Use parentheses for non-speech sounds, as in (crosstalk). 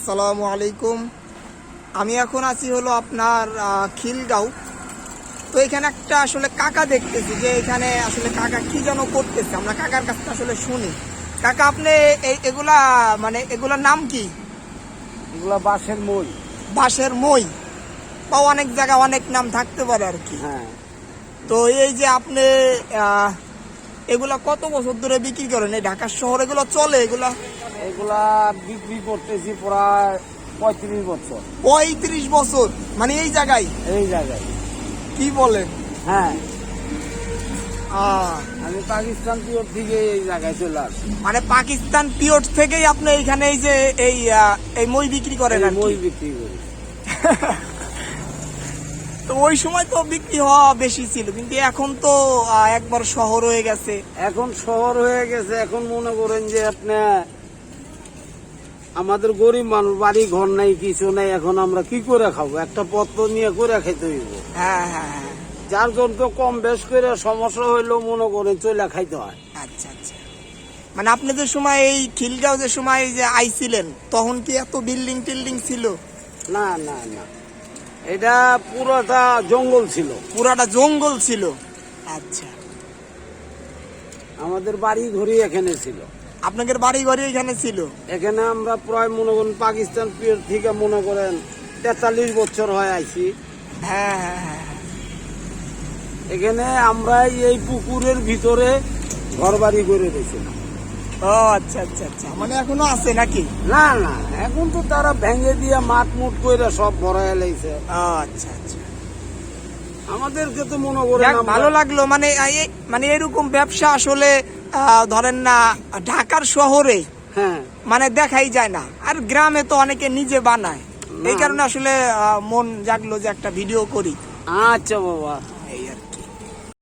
আসসালামু আলাইকুম। আমি এখন আছি হলো আপনার খিলগাঁও। তো এখানে একটা আসলে কাকা দেখতেছি যে এখানে আসলে কাকা কি যেন করতেছে। আমরা কাকার কাছ থেকে আসলে শুনি। কাকা আপনি এই- এগুলা মানে এগুলার নাম কি? এগুলা বাঁশের মই। বাঁশের মই? বা অনেক জায়গায় অনেক নাম থাকতে পারে আর কি। হ্যাঁ। তো এই যে আপনি এগুলা কত বছর ধরে বিক্রি করেন? এই ঢাকা শহর এগুলো চলে এগুলা? এগুলা বিক্রি করতেছি প্রায় পঁয়ত্রিশ বছর। পঁয়ত্রিশ বছর? মানে এই জায়গায়? এই জায়গায়। কি বলেন হ্যাঁ। আমি পাকিস্তান পিওর থেকে এই জায়গায় চলে আসি। মানে পাকিস্তান পিওর থেকেই আপনি এইখানে এই যে এই এই মই বিক্রি করেন আর মই বিক্রি করি। (laughs) তো ওই সময় তো বিক্রি হওয়া বেশি ছিল কিন্তু এখন তো একবার শহর হয়ে গেছে। এখন শহর হয়ে গেছে এখন মনে করেন যে আপনি আমাদের গরিব মানুষ বাড়ি ঘর নাই কিছু নাই এখন আমরা কি করে খাব? একটা পত্র নিয়ে করে খাইতে হইব। হ্যাঁ হ্যাঁ হ্যাঁ। যার জন্য কম বেশ করে সমস্যা হইলেও মনে করেন চলে খাইতে হয়। আচ্ছা আচ্ছা। মানে আপনি যে সময় এই খিলগাঁও যে সময় যে আইছিলেন তখন কি এত বিল্ডিং টিল্ডিং ছিল? না না না। এটা পুরোটা জঙ্গল ছিল। পুরাটা জঙ্গল ছিল। আচ্ছা। আমাদের বাড়ি ঘড়ি এখানে ছিল। আপনাদের বাড়ি ঘরে এখানে ছিল? এখানে আমরা প্রায় মনে করেন পাকিস্তান পিরিয়ড থেকে মনে করেন তেতাল্লিশ বছর হয় আইছি। হ্যাঁ হ্যাঁ হ্যাঁ এখানে আমরা এই পুকুরের ভিতরে ঘর বাড়ি করে রেখেছিলাম। ও আচ্ছা আচ্ছা আচ্ছা। মানে এখনও আছে নাকি? না না এখন তো তারা ভেঙে দিয়ে মাঠ মুট করে সব ভরা এলাইছে ও আচ্ছা আচ্ছা। আমাদেরকে তো মনে আমরা- ভালো লাগল। মানে মানে এরকম ব্যবসা আসলে আহ, ধরেন না ঢাকার শহরে হ্যাঁ। মানে দেখাই যায় না। আর গ্রামে তো অনেকে নিজে বানায়। এই কারণে আসলে মন জাগলো যে একটা ভিডিও করি। আচ্ছা বাবা।